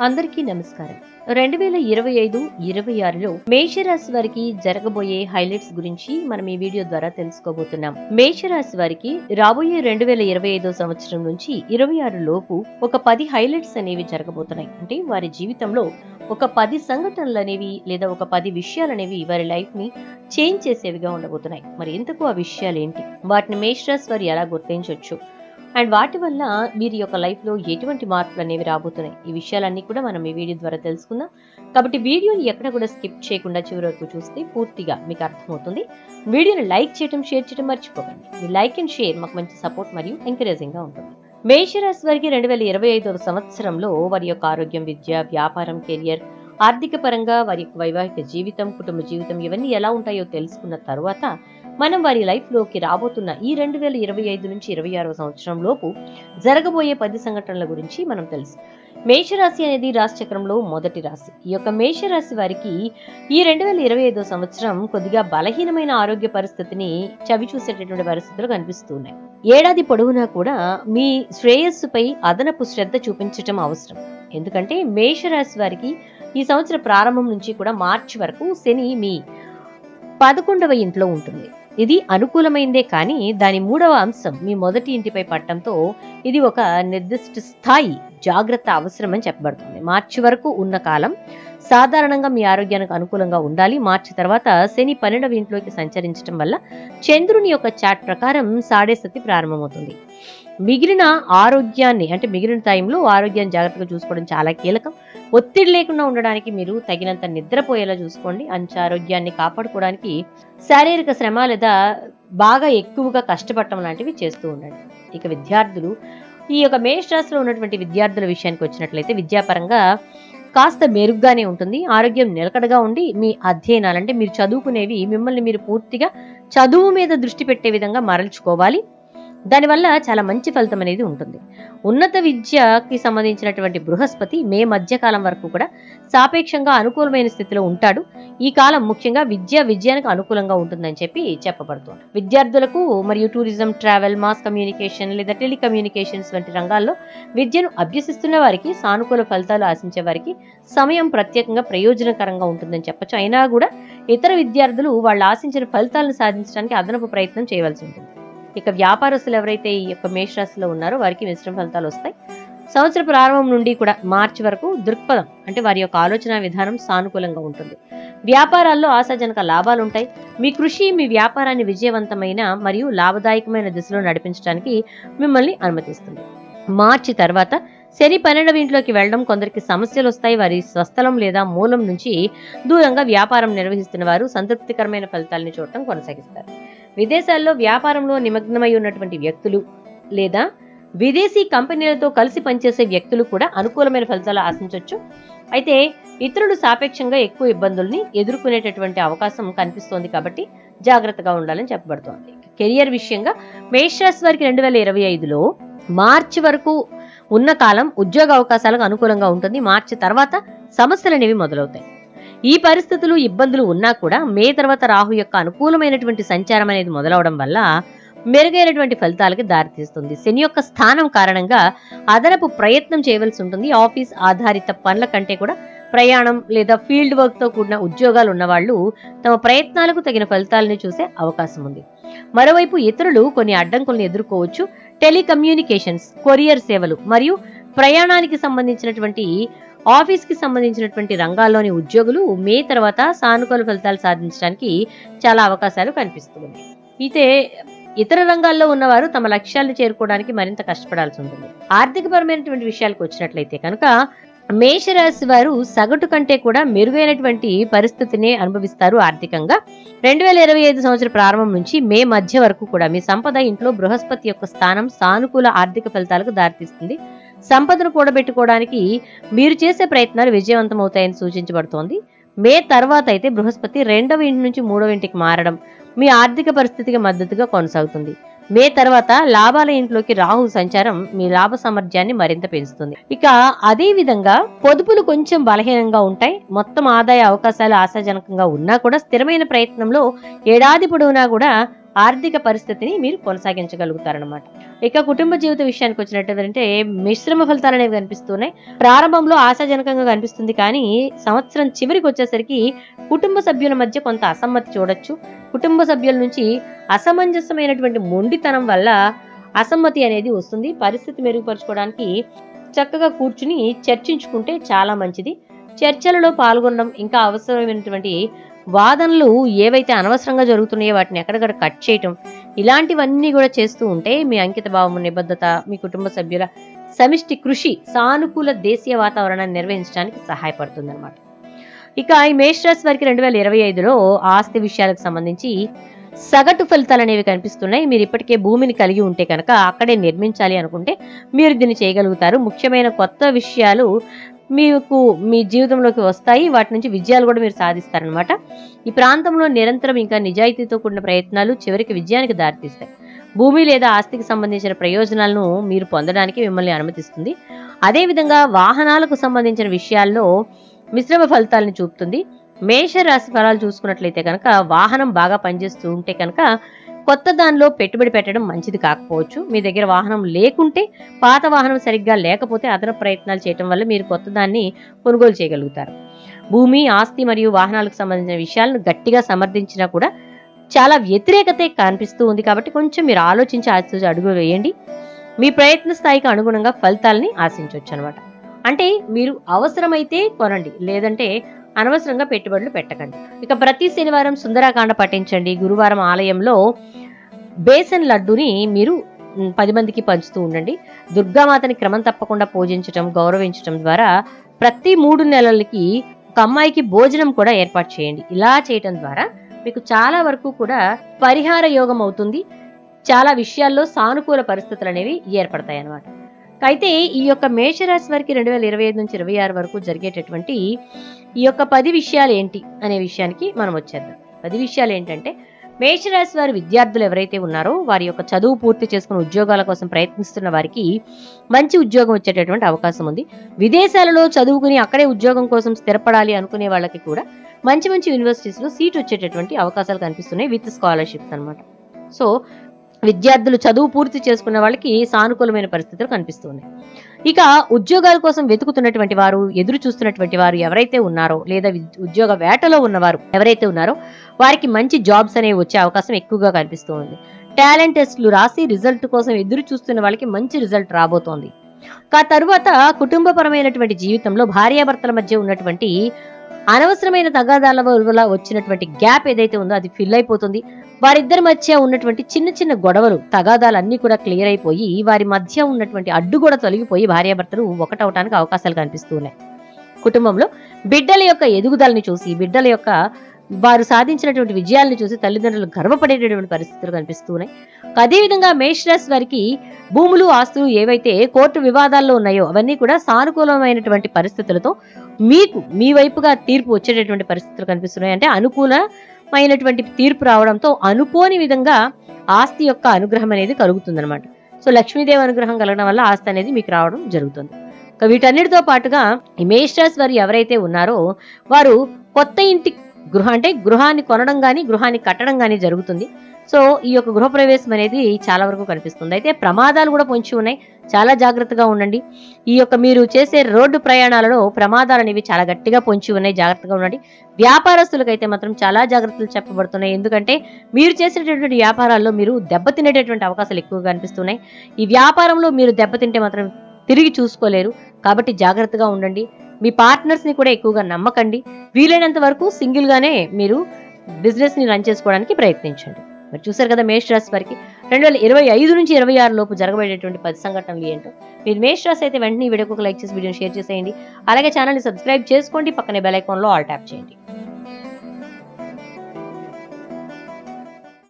అందరికీ నమస్కారం. రెండు వేల ఇరవై ఐదు ఇరవై ఆరులో మేషరాశి వారికి జరగబోయే హైలైట్స్ గురించి మనం ఈ వీడియో ద్వారా తెలుసుకోబోతున్నాం. మేషరాశి వారికి రాబోయే రెండు వేల ఇరవై ఐదో సంవత్సరం నుంచి ఇరవై ఆరు లోపు ఒక పది హైలైట్స్ అనేవి జరగబోతున్నాయి. అంటే వారి జీవితంలో ఒక పది సంఘటనలు అనేవి లేదా ఒక పది విషయాలు అనేవి వారి లైఫ్ని చేంజ్ చేసేవిగా ఉండబోతున్నాయి. మరి ఎందుకు ఆ విషయాలు ఏంటి? వాటిని మేషరాశి వారు ఎలా గుర్తించవచ్చు అండ్ వాటి వల్ల వీరి యొక్క లైఫ్లో ఎటువంటి మార్పులు అనేవి రాబోతున్నాయి? ఈ విషయాలన్నీ కూడా మనం ఈ వీడియో ద్వారా తెలుసుకుందాం. కాబట్టి వీడియోని ఎక్కడ కూడా స్కిప్ చేయకుండా చివరి వరకు చూస్తే పూర్తిగా మీకు అర్థమవుతుంది. వీడియోని లైక్ చేయడం షేర్ చేయడం మర్చిపోకండి. మీ లైక్ అండ్ షేర్ మాకు మంచి సపోర్ట్ మరియు ఎంకరేజింగ్గా ఉంటుంది. మేషరాశి వారికి రెండు వేల ఇరవై ఐదవ సంవత్సరంలో వారి యొక్క ఆరోగ్యం విద్య వ్యాపారం కెరియర్ ఆర్థిక పరంగా వారి యొక్క వైవాహిక జీవితం కుటుంబ జీవితం ఇవన్నీ ఎలా ఉంటాయో తెలుసుకున్న తర్వాత మనం వారి లైఫ్లోకి రాబోతున్న ఈ రెండు వేల ఇరవై ఐదు నుంచి ఇరవై ఆరవ సంవత్సరం లోపు జరగబోయే పది సంఘటనల గురించి మనం తెలుసు. మేషరాశి అనేది రాశిచక్రంలో మొదటి రాశి. ఈ యొక్క మేషరాశి వారికి ఈ రెండు వేల ఇరవై ఐదో సంవత్సరం కొద్దిగా బలహీనమైన ఆరోగ్య పరిస్థితిని చవి చూసేటటువంటి పరిస్థితులు కనిపిస్తున్నాయి ఏడాది పొడవునా కూడా మీ శ్రేయస్సుపై అదనపు శ్రద్ధ చూపించటం అవసరం. ఎందుకంటే మేషరాశి వారికి ఈ సంవత్సర ప్రారంభం నుంచి కూడా మార్చి వరకు శని మీ పదకొండవ ఇంట్లో ఉంటుంది. ఇది అనుకూలమైందే కానీ దాని మూడవ అంశం మీ మొదటి ఇంటిపై పట్టడంతో ఇది ఒక నిర్దిష్ట స్థాయి జాగ్రత్త అవసరమని చెప్పబడుతుంది. మార్చి వరకు ఉన్న కాలం సాధారణంగా మీ ఆరోగ్యానికి అనుకూలంగా ఉండాలి. మార్చి తర్వాత శని పన్నెండవ ఇంట్లోకి సంచరించడం వల్ల చంద్రుని యొక్క చాట్ ప్రకారం సాడే సతి ప్రారంభమవుతుంది. మిగిలిన ఆరోగ్యాన్ని అంటే మిగిలిన టైంలో ఆరోగ్యాన్ని జాగ్రత్తగా చూసుకోవడం చాలా కీలకం. ఒత్తిడి లేకుండా ఉండడానికి మీరు తగినంత నిద్రపోయేలా చూసుకోండి. అంచు ఆరోగ్యాన్ని కాపాడుకోవడానికి శారీరక శ్రమ లేదా బాగా ఎక్కువగా కష్టపడటం లాంటివి చేస్తూ ఉండండి. ఇక విద్యార్థులు ఈ యొక్క మేష రాశిలో ఉన్నటువంటి విద్యార్థుల విషయానికి వచ్చినట్లయితే విద్యాపరంగా కాస్త మెరుగ్గానే ఉంటుంది. ఆరోగ్యం నిలకడగా ఉండి మీ అధ్యయనాలంటే మీరు చదువుకునేవి మిమ్మల్ని మీరు పూర్తిగా చదువు మీద దృష్టి పెట్టే విధంగా మరల్చుకోవాలి. దానివల్ల చాలా మంచి ఫలితం అనేది ఉంటుంది. ఉన్నత విద్యకి సంబంధించినటువంటి బృహస్పతి మే మధ్యకాలం వరకు కూడా సాపేక్షంగా అనుకూలమైన స్థితిలో ఉంటాడు. ఈ కాలం ముఖ్యంగా విద్య విజయానికి అనుకూలంగా ఉంటుందని చెప్పి చెప్పబడుతుంది. విద్యార్థులకు మరియు టూరిజం ట్రావెల్ మాస్ కమ్యూనికేషన్ లేదా టెలికమ్యూనికేషన్స్ వంటి రంగాల్లో విద్యను అభ్యసిస్తున్న వారికి సానుకూల ఫలితాలు ఆశించే వారికి సమయం ప్రత్యేకంగా ప్రయోజనకరంగా ఉంటుందని చెప్పొచ్చు. అయినా కూడా ఇతర విద్యార్థులు వాళ్ళు ఆశించిన ఫలితాలను సాధించడానికి అదనపు ప్రయత్నం చేయవలసి ఉంటుంది. ఇక వ్యాపారస్తులు ఎవరైతే ఈ యొక్క మేషరాశిలో ఉన్నారో వారికి మిశ్రమ ఫలితాలు వస్తాయి. సంవత్సర ప్రారంభం నుండి కూడా మార్చి వరకు దృక్పథం అంటే వారి యొక్క ఆలోచన విధానం సానుకూలంగా ఉంటుంది. వ్యాపారాల్లో ఆశాజనక లాభాలు ఉంటాయి. మీ కృషి మీ వ్యాపారాన్ని విజయవంతమైన మరియు లాభదాయకమైన దిశలో నడిపించడానికి మిమ్మల్ని అనుమతిస్తుంది. మార్చి తర్వాత శని పన్నెండవ ఇంట్లోకి వెళ్ళడం కొందరికి సమస్యలు వస్తాయి. వారి స్వస్థలం లేదా మూలం నుంచి దూరంగా వ్యాపారం నిర్వహిస్తున్న వారు సంతృప్తికరమైన ఫలితాలను చూడటం కొనసాగిస్తారు. విదేశాల్లో వ్యాపారంలో నిమగ్నమై ఉన్నటువంటి వ్యక్తులు లేదా విదేశీ కంపెనీలతో కలిసి పనిచేసే వ్యక్తులు కూడా అనుకూలమైన ఫలితాలు ఆశించవచ్చు అయితే ఇతరులు సాపేక్షంగా ఎక్కువ ఇబ్బందుల్ని ఎదుర్కొనేటటువంటి అవకాశం కనిపిస్తోంది కాబట్టి జాగ్రత్తగా ఉండాలని చెప్పబడుతోంది. కెరియర్ విషయంగా మేషరాశి వారికి రెండు వేల ఇరవై ఐదులో మార్చి వరకు ఉన్న కాలం ఉద్యోగ అవకాశాలకు అనుకూలంగా ఉంటుంది. మార్చి తర్వాత సమస్యలు అనేవి మొదలవుతాయి. ఈ పరిస్థితులు ఇబ్బందులు ఉన్నా కూడా మే తర్వాత రాహు యొక్క అనుకూలమైనటువంటి సంచారం అనేది మొదలవడం వల్ల మెరుగైనటువంటి ఫలితాలకి దారితీస్తుంది. శని యొక్క స్థానం కారణంగా అదనపు ప్రయత్నం చేయవలసి ఉంటుంది. ఆఫీస్ ఆధారిత పనుల కంటే కూడా ప్రయాణం లేదా ఫీల్డ్ వర్క్తో కూడిన ఉద్యోగాలు ఉన్నవాళ్ళు తమ ప్రయత్నాలకు తగిన ఫలితాలను చూసే అవకాశం ఉంది. మరోవైపు ఇతరులు కొన్ని అడ్డంకులను ఎదుర్కోవచ్చు. టెలికమ్యూనికేషన్స్ కొరియర్ సేవలు మరియు ప్రయాణానికి సంబంధించినటువంటి ఆఫీస్కి సంబంధించినటువంటి రంగాల్లోని ఉద్యోగులు మే తర్వాత సానుకూల ఫలితాలు సాధించడానికి చాలా అవకాశాలు కనిపిస్తున్నాయి. అయితే ఇతర రంగాల్లో ఉన్నవారు తమ లక్ష్యాలను చేరుకోవడానికి మరింత కష్టపడాల్సి ఉంటుంది. ఆర్థికపరమైనటువంటి విషయాలకు వచ్చినట్లయితే కనుక మేషరాశి వారు సగటు కంటే కూడా మెరుగైనటువంటి పరిస్థితిని అనుభవిస్తారు ఆర్థికంగా. రెండు వేల ఇరవై ఐదు సంవత్సర ప్రారంభం నుంచి మే మధ్య వరకు కూడా మీ సంపద ఇంట్లో బృహస్పతి యొక్క స్థానం సానుకూల ఆర్థిక ఫలితాలకు దారితీస్తుంది. సంపదను కూడబెట్టుకోవడానికి మీరు చేసే ప్రయత్నాలు విజయవంతమవుతాయని సూచించబడుతోంది. మే తర్వాత అయితే బృహస్పతి రెండవ ఇంటి నుంచి మూడవ ఇంటికి మారడం మీ ఆర్థిక పరిస్థితికి మద్దతుగా కొనసాగుతుంది. మే తర్వాత లాభాల ఇంట్లోకి రాహు సంచారం మీ లాభ సామర్థ్యాన్ని మరింత పెంచుతుంది. ఇక అదే విధంగా పొదుపులు కొంచెం బలహీనంగా ఉంటాయి. మొత్తం ఆదాయ అవకాశాలు ఆశాజనకంగా ఉన్నా కూడా స్థిరమైన ప్రయత్నంలో ఏడాది పొడవునా కూడా ఆర్థిక పరిస్థితిని మీరు కొనసాగించగలుగుతారనమాట ఇక కుటుంబ జీవిత విషయానికి వచ్చినట్టంటే మిశ్రమ ఫలితాలు అనేవి కనిపిస్తున్నాయి. ప్రారంభంలో ఆశాజనకంగా కనిపిస్తుంది కానీ సంవత్సరం చివరికి వచ్చేసరికి కుటుంబ సభ్యుల మధ్య కొంత అసమ్మతి చూడొచ్చు. కుటుంబ సభ్యుల నుంచి అసమంజసమైనటువంటి మొండితనం వల్ల అసమ్మతి అనేది వస్తుంది. పరిస్థితి మెరుగుపరచుకోవడానికి చక్కగా కూర్చుని చర్చించుకుంటే చాలా మంచిది. చర్చలలో పాల్గొనడం ఇంకా అవసరమైనటువంటి వాదనలు ఏవైతే అనవసరంగా జరుగుతున్నాయో వాటిని ఎక్కడక్కడ కట్ చేయటం ఇలాంటివన్నీ కూడా చేస్తూ ఉంటే మీ అంకిత భావము నిబద్ధత మీ కుటుంబ సభ్యుల సమిష్టి కృషి సానుకూల దేశీయ వాతావరణాన్ని నిర్వహించడానికి సహాయపడుతుంది అనమాట ఇక ఈ మేషరాశి వారికి రెండు వేల ఇరవై ఐదులో ఆస్తి విషయాలకు సంబంధించి సగటు ఫలితాలు అనేవి కనిపిస్తున్నాయి. మీరు ఇప్పటికే భూమిని కలిగి ఉంటే కనుక అక్కడే నిర్మించాలి అనుకుంటే మీరు దీన్ని చేయగలుగుతారు. ముఖ్యమైన కొత్త విషయాలు మీకు మీ జీవితంలోకి వస్తాయి. వాటి నుంచి విజయాలు కూడా మీరు సాధిస్తారనమాట ఈ ప్రాంతంలో నిరంతరం ఇంకా నిజాయితీతో కూడిన ప్రయత్నాలు చివరికి విజయానికి దారితీస్తాయి. భూమి లేదా ఆస్తికి సంబంధించిన ప్రయోజనాలను మీరు పొందడానికి మిమ్మల్ని అనుమతిస్తుంది. అదేవిధంగా వాహనాలకు సంబంధించిన విషయాల్లో మిశ్రమ ఫలితాలను చూపుతుంది. మేష రాశి ఫలాలు చూసుకున్నట్లయితే కనుక వాహనం బాగా పనిచేస్తూ ఉంటే కనుక కొత్త దానిలో పెట్టుబడి పెట్టడం మంచిది కాకపోవచ్చు. మీ దగ్గర వాహనం లేకుంటే పాత వాహనం సరిగ్గా లేకపోతే అదనపు ప్రయత్నాలు చేయటం వల్ల మీరు కొత్త దాన్ని కొనుగోలు చేయగలుగుతారు. భూమి ఆస్తి మరియు వాహనాలకు సంబంధించిన విషయాలను గట్టిగా సమర్థించినా కూడా చాలా వ్యతిరేకత కనిపిస్తూ ఉంది కాబట్టి కొంచెం మీరు ఆలోచించి ఆలోచించి అడుగు వేయండి. మీ ప్రయత్న స్థాయికి అనుగుణంగా ఫలితాలని ఆశించవచ్చు అనమాట అంటే మీరు అవసరమైతే కొనండి. లేదంటే అనవసరంగా పెట్టుబడులు పెట్టకండి. ఇక ప్రతి శనివారం సుందరాకాండ పఠించండి. గురువారం ఆలయంలో బేసన్ లడ్డుని మీరు పది మందికి పంచుతూ ఉండండి. దుర్గామాతని క్రమం తప్పకుండా పూజించటం గౌరవించటం ద్వారా ప్రతి మూడు నెలలకి ఒక అమ్మాయికి భోజనం కూడా ఏర్పాటు చేయండి. ఇలా చేయటం ద్వారా మీకు చాలా వరకు కూడా పరిహార యోగం అవుతుంది. చాలా విషయాల్లో సానుకూల పరిస్థితులు అనేవి ఏర్పడతాయి అన్నమాట అయితే ఈ యొక్క మేషరాశి వారికి రెండు వేల ఇరవై ఐదు నుంచి ఇరవై ఆరు వరకు జరిగేటటువంటి ఈ యొక్క పది విషయాలు ఏంటి అనే విషయానికి మనం వచ్చేద్దాం. పది విషయాలు ఏంటంటే మేషరాశి వారి విద్యార్థులు ఎవరైతే ఉన్నారో వారి యొక్క చదువు పూర్తి చేసుకుని ఉద్యోగాల కోసం ప్రయత్నిస్తున్న వారికి మంచి ఉద్యోగం వచ్చేటటువంటి అవకాశం ఉంది. విదేశాలలో చదువుకుని అక్కడే ఉద్యోగం కోసం స్థిరపడాలి అనుకునే వాళ్ళకి కూడా మంచి మంచి యూనివర్సిటీస్లో సీట్ వచ్చేటటువంటి అవకాశాలు కనిపిస్తున్నాయి విత్ స్కాలర్షిప్స్ అన్నమాట. సో విద్యార్థులు చదువు పూర్తి చేసుకున్న వాళ్ళకి సానుకూలమైన పరిస్థితులు కనిపిస్తున్నాయి. ఇక ఉద్యోగాల కోసం వెతుకుతున్నటువంటి వారు ఎదురు చూస్తున్నటువంటి వారు ఎవరైతే ఉన్నారో లేదా ఉద్యోగ వేటలో ఉన్నవారు ఎవరైతే ఉన్నారో వారికి మంచి జాబ్స్ అనేవి వచ్చే అవకాశం ఎక్కువగా కనిపిస్తుంది. టాలెంట్ టెస్ట్లు రాసి రిజల్ట్ కోసం ఎదురు చూస్తున్న వాళ్ళకి మంచి రిజల్ట్ రాబోతోంది. కా తరువాత కుటుంబపరమైనటువంటి జీవితంలో భార్యాభర్తల మధ్య ఉన్నటువంటి అనవసరమైన తగాదాల వల్ల వచ్చినటువంటి గ్యాప్ ఏదైతే ఉందో అది ఫిల్ అయిపోతుంది. వారిద్దరి మధ్య ఉన్నటువంటి చిన్న చిన్న గొడవలు తగాదాలు అన్ని కూడా క్లియర్ అయిపోయి వారి మధ్య ఉన్నటువంటి అడ్డు కూడా తొలగిపోయి భార్యాభర్తలు ఒకటవటానికి అవకాశాలు కనిపిస్తూ ఉన్నాయి. కుటుంబంలో బిడ్డల యొక్క ఎదుగుదలని చూసి బిడ్డల యొక్క వారు సాధించినటువంటి విజయాలను చూసి తల్లిదండ్రులు గర్వపడేటటువంటి పరిస్థితులు కనిపిస్తున్నాయి అదేవిధంగా మేషరాశి వారికి భూములు ఆస్తులు ఏవైతే కోర్టు వివాదాల్లో ఉన్నాయో అవన్నీ కూడా సానుకూలమైనటువంటి పరిస్థితులతో మీకు మీ వైపుగా తీర్పు వచ్చేటటువంటి పరిస్థితులు కనిపిస్తున్నాయి. అంటే అనుకూలమైనటువంటి తీర్పు రావడంతో అనుకోని విధంగా ఆస్తి యొక్క అనుగ్రహం అనేది కలుగుతుందన్నమాట. సో లక్ష్మీదేవి అనుగ్రహం కలగడం వల్ల ఆస్తి అనేది మీకు రావడం జరుగుతుంది. వీటన్నిటితో పాటుగా ఈ మేషరాశి వారు ఎవరైతే ఉన్నారో వారు కొత్త ఇంటి గృహ అంటే గృహాన్ని కొనడం కానీ గృహాన్ని కట్టడం కానీ జరుగుతుంది. సో ఈ యొక్క గృహప్రవేశం అనేది చాలా వరకు కనిపిస్తుంది. అయితే ప్రమాదాలు కూడా పొంచి ఉన్నాయి. చాలా జాగ్రత్తగా ఉండండి. ఈ యొక్క మీరు చేసే రోడ్డు ప్రయాణాలలో ప్రమాదాలు అనేవి చాలా గట్టిగా పొంచి ఉన్నాయి. జాగ్రత్తగా ఉండండి. వ్యాపారస్తులకైతే మాత్రం చాలా జాగ్రత్తలు చెప్పబడుతున్నాయి. ఎందుకంటే మీరు చేసేటటువంటి వ్యాపారాల్లో మీరు దెబ్బతినేటటువంటి అవకాశాలు ఎక్కువగా కనిపిస్తున్నాయి. ఈ వ్యాపారంలో మీరు దెబ్బతింటే మాత్రం తిరిగి చూసుకోలేరు. కాబట్టి జాగ్రత్తగా ఉండండి. మీ పార్ట్నర్స్ని కూడా ఎక్కువగా నమ్మకండి. వీలైనంత వరకు సింగిల్ గానే మీరు బిజినెస్ని రన్ చేసుకోవడానికి ప్రయత్నించండి. మరి చూసారు కదా మేషరాశి వారికి. రెండు వేల ఇరవై ఐదు నుంచి ఇరవై ఆరు లోపు జరగబడేటువంటి పది సంఘటనలు ఏంటో. మీరు మేషరాశి అయితే వెంటనే ఈ వీడియోకి ఒక లైక్ చేసి వీడియోని షేర్ చేసేయండి. అలాగే ఛానల్ని సబ్స్క్రైబ్ చేసుకోండి. పక్కనే బెల్ ఐకాన్లో ఆల్ ట్యాప్ చేయండి.